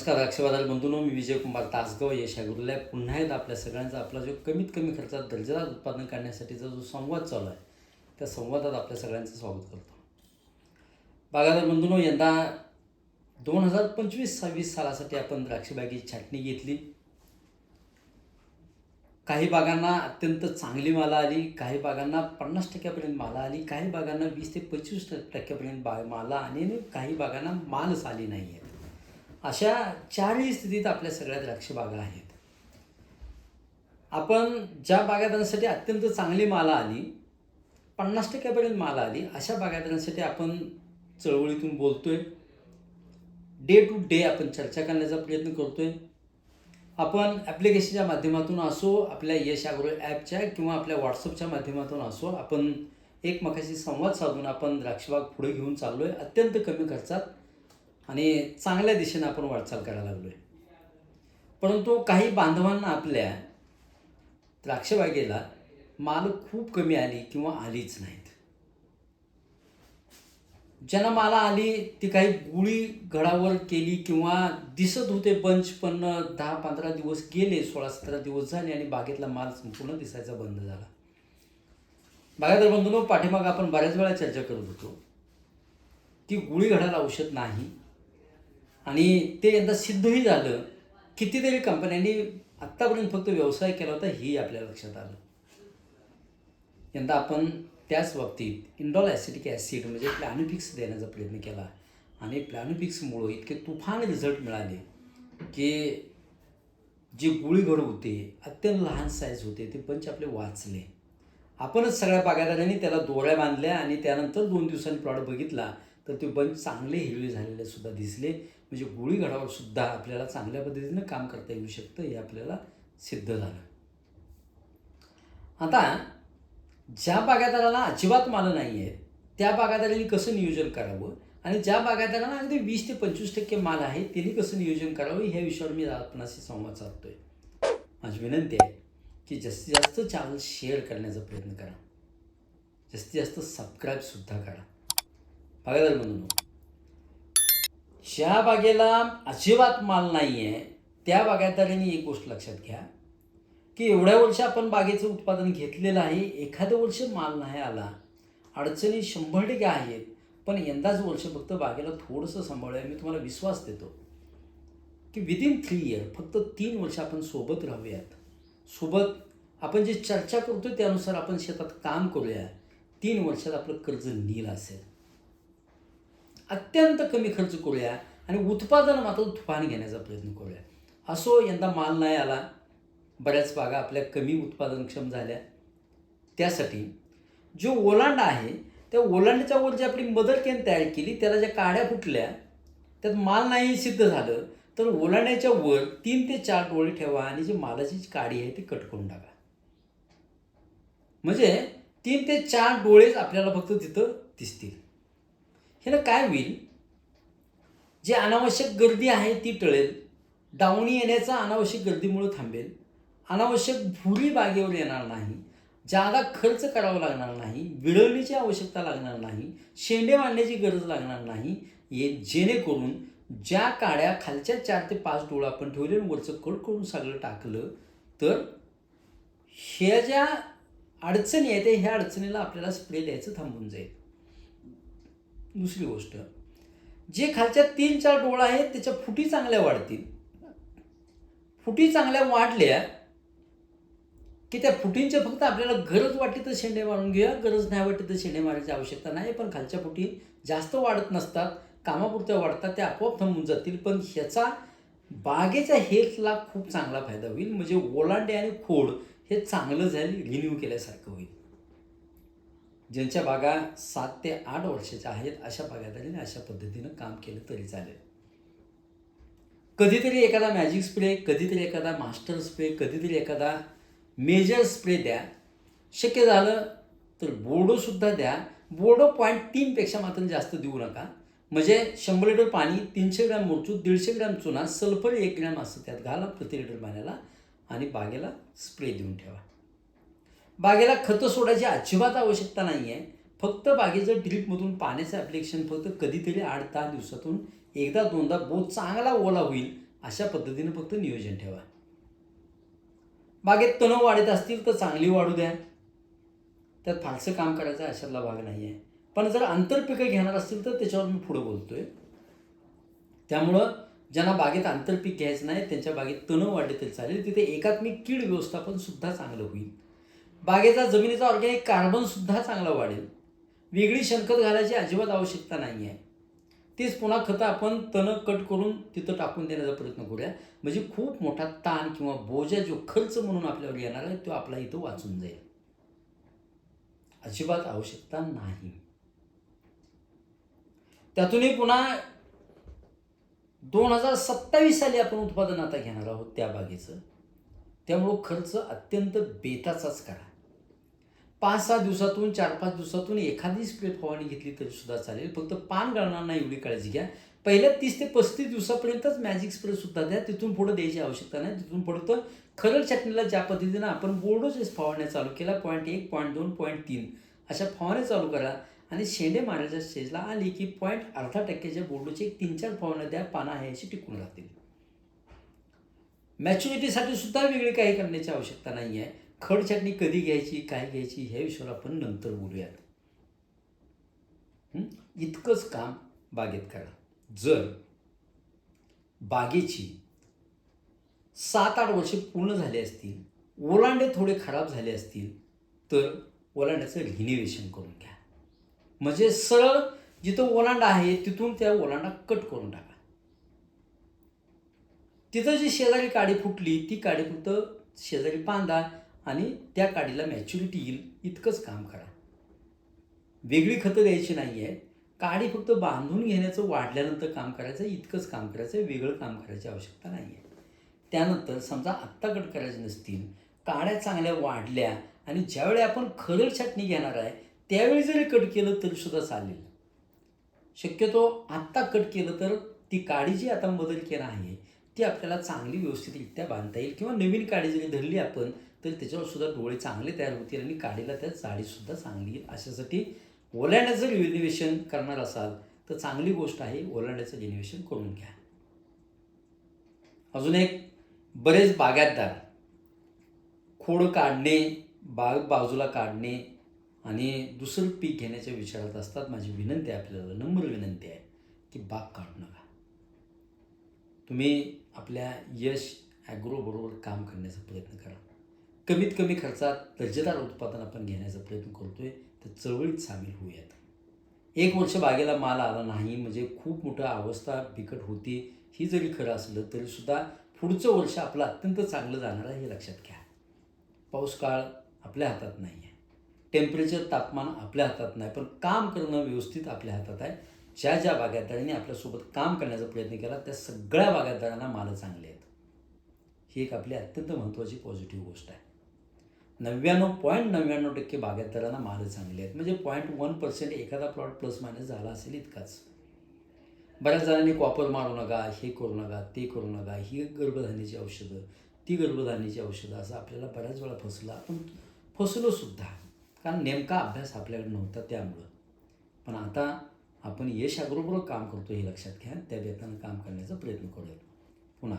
नमस्कार राक्षवादाल बंधून मी विजय कुमार तासगाव यश गुरुला पुन्हा एकदा आपल्या सगळ्यांचा आपला जो कमीत कमी खर्चात दर्जेदार उत्पादन काढण्यासाठीचा जो संवाद चालू आहे त्या संवादात आपल्या सगळ्यांचं स्वागत करतो. बागादार बंधून यंदा दोन हजार पंचवीस सव्वीस सालासाठी आपण द्राक्षबागेची छाटणी घेतली. काही बागांना अत्यंत चांगली माला आली काही बागांना पन्नास टक्क्यापर्यंत माला आली काही बागांना वीस ते पंचवीस टक्क्यापर्यंत बा माला आणि काही बागांना मालच आली नाही आहे अशा चारही स्थितीत आपल्या सगळ्या द्राक्ष बागा आहेत. आपण ज्या बागायतदारांसाठी अत्यंत चांगली माला आली पन्नास टक्क्यापर्यंत माला आली अशा बागायतदारांसाठी आपण चळवळीतून बोलतोय. डे टू डे आपण चर्चा करण्याचा प्रयत्न करतोय. आपण ॲप्लिकेशनच्या माध्यमातून असो आपल्या यश अग्रो ॲपच्या किंवा आपल्या व्हॉट्सअपच्या माध्यमातून असो आपण एकमेकाशी संवाद साधून आपण द्राक्षबाग पुढे घेऊन चाललो आहे अत्यंत कमी खर्चात आणि चांगल्या दिशेनं आपण वाटचाल करायला लागलो आहे परंतु काही बांधवांना आपल्या द्राक्षबागेला माल खूप कमी आली किंवा आलीच नाहीत. ज्यांना माला आली ती काही गुळी घडावर केली किंवा दिसत होते बंच पण दहा पंधरा दिवस गेले सोळा सतरा दिवस झाले आणि बागेतला माल संपूर्ण दिसायचा बंद झाला. बागायदार बंधूंनो पाठीमाग आपण बऱ्याच वेळा चर्चा करत होतो की गुळी घडाला औषध नाही आणि ते यंदा सिद्धही झालं. कितीतरी कंपन्यांनी आत्तापर्यंत फक्त व्यवसाय केला होता ही आपल्या लक्षात आलं. यंदा आपण त्याच बाबतीत इंडॉल ॲसिटिक ॲसिड म्हणजे प्लॅनोफिक्स देण्याचा प्रयत्न केला. आणि प्लॅनोफिक्समुळं इतके तुफान रिझल्ट मिळाले की जे गुळीघर होते अत्यंत लहान साईज होते ते पंच आपले वाचले. आपणच सगळ्या बागायदारांनी त्याला दोऱ्या बांधल्या आणि त्यानंतर दोन दिवसांनी प्रॉडक्ट बघितला तर ते बंच चांगले हिरवे झालेले सुद्धा दिसले. म्हणजे गुळी सुद्धा आपल्याला चांगल्या पद्धतीनं काम करता येऊ शकतं हे आपल्याला सिद्ध झालं. आता ज्या बागायदाराला अजिबात मालं नाही आहे त्या बागायदारांनी कसं नियोजन करावं? आणि ज्या बागायदाराला अगदी वीस ते पंचवीस टक्के माल आहे त्यांनी कसं नियोजन करावं? ह्या विषयावर मी आपणाशी संवाद साधतोय. माझी विनंती आहे की जास्तीत जास्त चॅनल शेअर करण्याचा प्रयत्न करा. जास्तीत जास्त सबस्क्राईबसुद्धा करा. बागायदार म्हणून ज्या बागेला अजिबात माल नाही आहे त्या बागायतदारांनी एक गोष्ट लक्षात घ्या की एवढ्या वर्ष आपण बागेचं उत्पादन घेतलेलं आहे एखादं वर्ष माल नाही आला अडचणी शंभर टक्के आहेत पण यंदाच वर्ष फक्त बागेला थोडंसं सांभाळूया मी तुम्हाला विश्वास देतो की विदिन थ्री इयर फक्त तीन वर्ष आपण सोबत राहूयात. सोबत आपण जे चर्चा करतो त्यानुसार आपण शेतात काम करूया तीन वर्षात आपलं कर्ज नील असेल. अत्यंत कमी खर्च करूया आणि उत्पादन मात्र तुफान घेण्याचा प्रयत्न करूया. असो यंदा माल नाही आला बऱ्याच बागा आपल्या कमी उत्पादनक्षम झाल्या. त्यासाठी जो ओलांडा आहे त्या ओलांड्याच्या वर जी आपली मदर कॅन तयार केली त्याला ज्या काड्या फुटल्या त्यात माल नाही सिद्ध झालं तर ओलांड्याच्या वर तीन ते चार डोळे ठेवा आणि जी मालाची जी काडी आहे ती कट करून टाका. म्हणजे तीन ते चार डोळेच आपल्याला फक्त तिथं दिसतील. ह्यानं काय होईल? जी अनावश्यक गर्दी आहे ती टळेल. डावणी येण्याचा अनावश्यक गर्दीमुळे थांबेल. अनावश्यक भुरी बागेवर येणार नाही. जादा खर्च करावा लागणार नाही. विळवणीची आवश्यकता लागणार नाही. शेंडे मांडण्याची गरज लागणार नाही. हे जेणेकरून ज्या काड्या खालच्या चार ते पाच डोळं आपण ठेवले आणि वरचं कट करून सगळं टाकलं तर ह्या ज्या अडचणी आहेत ह्या अडचणीला आपल्याला स्प्रे द्यायचं थांबून जाईल. दुसरी गोष्ट. जे खालच्या तीन चार डोळा आहेत त्याच्या फुटी चांगल्या वाढतील. फुटी चांगल्या वाढल्या की त्या फुटींच्या फक्त आपल्याला गरज वाटली तर शेंडे मारून घेऊया गरज नाही वाटली तर शेंडे मारायची आवश्यकता नाही पण खालच्या फुटी जास्त वाढत नसतात कामापुरत्या वाढतात त्या आपोआप थांबून जातील. पण ह्याचा बागेच्या हेल्थला खूप चांगला फायदा होईल. म्हणजे ओलांडे आणि खोड हे चांगलं जाईल रिन्यू केल्यासारखं होईल. ज्यांच्या बागा सात ते आठ वर्षाच्या आहेत अशा बागायदारीने अशा पद्धतीनं काम केलं तरी चालेल. कधीतरी एखादा मॅजिक स्प्रे कधीतरी एखादा मास्टर स्प्रे कधीतरी एखादा मेजर स्प्रे द्या. शक्य झालं तर बोर्डोसुद्धा द्या. बोर्डो पॉईंट तीनपेक्षा मात्र जास्त देऊ नका. म्हणजे शंभर लिटर पाणी तीनशे ग्रॅम मोरचूत दीडशे ग्रॅम चुना सल्फर एक ग्रॅम असं त्यात घाला प्रति लिटर पाण्याला आणि बागेला स्प्रे देऊन ठेवा. बागेला खतं सोडायची अजिबात आवश्यकता नाही आहे फक्त बागेचं ड्रीपमधून पाण्याचं ॲप्लिकेशन फक्त कधीतरी आठ दहा दिवसातून एकदा दोनदा बोध चांगला ओला होईल अशा पद्धतीनं फक्त नियोजन ठेवा. बागेत तण वाढत असतील तर चांगली वाढू द्या. त्यात फारसं काम करायचं अशातला भाग नाही आहे पण जर आंतरपिकं घेणार असतील तर त्याच्यावर मी पुढं बोलतोय. त्यामुळं ज्यांना बागेत आंतरपीक घ्यायचं नाही त्यांच्या बागेत तण वाढले तरी चालेल. तिथे एकात्मिक कीड व्यवस्थापन सुद्धा चांगलं होईल. बागेचा जमिनीचा ऑर्गॅनिक कार्बन सुद्धा चांगला वाढेल. वेगळी शेणखत घालायची अजिबात आवश्यकता नाही आहे. तेच पुन्हा खतं आपण तण कट करून तिथं टाकून देण्याचा प्रयत्न करूया. म्हणजे खूप मोठा ताण किंवा बोजा जो खर्च म्हणून आपल्यावर येणार आहे तो आपला इथं वाचून जाईल. अजिबात आवश्यकता नाही. त्यातूनही पुन्हा दोन हजार सत्तावीस साली आपण उत्पादन आता घेणार आहोत त्या बागेचं. त्यामुळं खर्च अत्यंत बेताचाच करा. पाच सहा दिवसातून चार पाच दिवसातून एखादी स्प्रे फवारणी घेतली तरी सुद्धा चालेल. फक्त पान गळणार नाही एवढी काळजी घ्या. पहिल्या तीस ते पस्तीस दिवसापर्यंतच मॅजिक स्प्रे सुद्धा द्या. तिथून पुढे द्यायची आवश्यकता नाही. तिथून पुढे तर खरड चटणीला ज्या पद्धतीनं आपण बोर्डोचेच फवारण्या चालू केला पॉईंट एक पॉईंट दोन पॉईंट तीन अशा फवारण्या चालू करा आणि शेंडे मारायच्या स्टेजला आली की पॉईंट अर्धा टक्क्याच्या बोर्डोचे एक तीन चार फवारण्या द्या पाना आहे अशी टिकून राहतील. मॅच्युरिटीसाठी सुद्धा वेगळी काही करण्याची आवश्यकता नाही आहे खड चटणी कधी घ्यायची काय घ्यायची ह्या विषयावर आपण नंतर बोलूयात. इतकंच काम बागेत करा. जर बागेची सात आठ वर्षे पूर्ण झाली असतील ओलांडे थोडे खराब झाले असतील तर ओलांड्याचं रिनिवेशन करून घ्या. म्हणजे सरळ जिथं ओलांडा आहे तिथून त्या ओलांडा कट करून टाका. तिथं जी शेजारी काडी फुटली ती काडी फक्त शेजारी बांधा आणि त्या काडीला मॅच्युरिटी येईल इतकंच काम करा. वेगळी खतं द्यायची नाही आहे काडी फक्त बांधून घेण्याचं वाढल्यानंतर काम करायचं इतकंच काम करायचं वेगळं काम करायची आवश्यकता नाही आहे त्यानंतर समजा आत्ता कट करायचे नसतील काड्या चांगल्या वाढल्या आणि ज्यावेळी आपण खरड छाटणी घेणार आहे त्यावेळी जरी कट केलं तरी सुद्धा चालेल. शक्यतो आत्ता कट केलं तर ती काडी जी आता बदल केला आहे ती आपल्याला चांगली व्यवस्थितरित्या बांधता येईल किंवा नवीन काडी जरी धरली आपण तर त्याच्यावर सुद्धा डोळे चांगले तयार होतील आणि काडीला त्यात जाळीसुद्धा चांगली येईल. अशासाठी ओलांड्याचं रिव्हेन्युएशन करणार असाल तर चांगली गोष्ट आहे ओलांड्याचं रिन्युएशन करून घ्या. अजून एक बरेच बागायतदार खोड काढणे बाग बाजूला काढणे आणि दुसरं पीक घेण्याच्या विचारात असतात. माझी विनंती आहे आपल्याला नम्र विनंती आहे की बाग काढू नका. तुम्ही आपल्या यश ॲग्रोबरोबर काम करण्याचा प्रयत्न करा. कमीत कमी खर्चात दर्जेदार उत्पादन आपण घेण्याचा प्रयत्न करतो आहे तर चळवळीत सामील होऊयात. एक वर्ष बागेला माल आला नाही म्हणजे खूप मोठं अवस्था बिकट होती ही जरी खरं असलं तरीसुद्धा पुढचं वर्ष आपलं अत्यंत चांगलं जाणार आहे हे लक्षात घ्या. पाऊस काळ आपल्या हातात नाही आहे टेम्परेचर तापमान आपल्या हातात नाही पण काम करणं व्यवस्थित आपल्या हातात आहे. ज्या ज्या बागायतदारांनी आपल्यासोबत काम करण्याचा प्रयत्न केला त्या सगळ्या बागायतदारांना मालं चांगले आहेत. ही एक आपली अत्यंत महत्त्वाची पॉझिटिव्ह गोष्ट आहे. नव्याण्णव पॉईंट नव्याण्णव टक्के बागायतदारांना मालं चांगले आहेत. म्हणजे पॉईंट वन पर्सेंट एखादा प्लॉट प्लस मायनस झाला असेल इतकाच. बऱ्याच जणांनी कॉपर मारू नका हे करू नका ते करू नका ही गर्भधानीची औषधं ती गर्भधानीची औषधं असं आपल्याला बऱ्याच वेळा फसलं आपण फसलोसुद्धा कारण नेमका अभ्यास आपल्याकडे नव्हता त्यामुळं. पण आता आपण यश अग्रोबरोबर काम करतो हे लक्षात घ्या त्या बेतानं काम करण्याचा प्रयत्न करूया पुन्हा.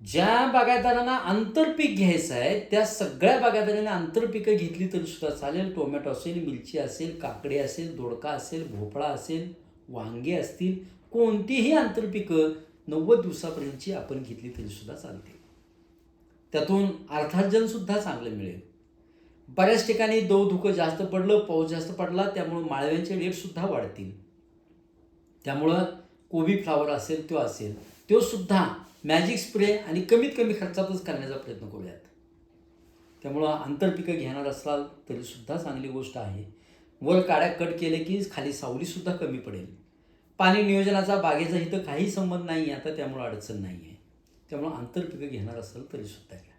ज्या बागायतदारांना आंतरपीक घ्यायचं आहे त्या सगळ्या बागायतदारांनी आंतरपिकं घेतली तरी सुद्धा चालेल. टोमॅटो असेल मिरची असेल काकडी असेल दोडका असेल भोपळा असेल वांगे असतील कोणतीही आंतरपिकं नव्वद दिवसापर्यंतची आपण घेतली तरी सुद्धा चालते त्यातून अर्थार्जनसुद्धा चांगलं मिळेल. बऱ्याच ठिकाणी दव धुकं जास्त पडलं पाऊस जास्त पडला त्यामुळं माळव्यांचे रेटसुद्धा वाढतील. त्यामुळं कोबी फ्लावर असेल तो असेल तो सुद्धा मॅजिक स्प्रे आणि कमीत कमी खर्चातच करण्याचा प्रयत्न करूयात. त्यामुळं आंतरपिकं घेणार असाल तरीसुद्धा चांगली गोष्ट आहे. वर काड्या कट केले की खाली सावलीसुद्धा कमी पडेल. पाणी नियोजनाचा बागेचा इथं काही संबंध नाही आहे आता त्यामुळं अडचण नाही आहे त्यामुळं आंतरपिकं घेणार असाल तरीसुद्धा घ्या.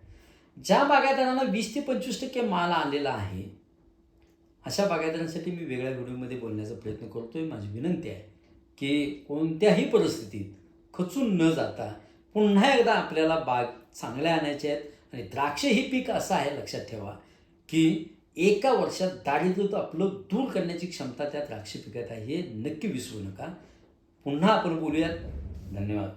ज्या बागायतदारांना वीस ते पंचवीस टक्के माल आलेला आहे अशा बागायतदारांसाठी मी वेगळ्या व्हिडिओमध्ये बोलण्याचा प्रयत्न करतो आहे माझी विनंती आहे की कोणत्याही परिस्थितीत खचून न जाता पुन्हा एकदा आपल्याला बाग चांगल्या आणायचे आहेत. आणि द्राक्ष ही पीक असं आहे लक्षात ठेवा की एका वर्षात दारिद्र्य आपलं दूर करण्याची क्षमता त्या द्राक्ष पिकात आहे हे नक्की विसरू नका. पुन्हा आपण बोलूयात. धन्यवाद.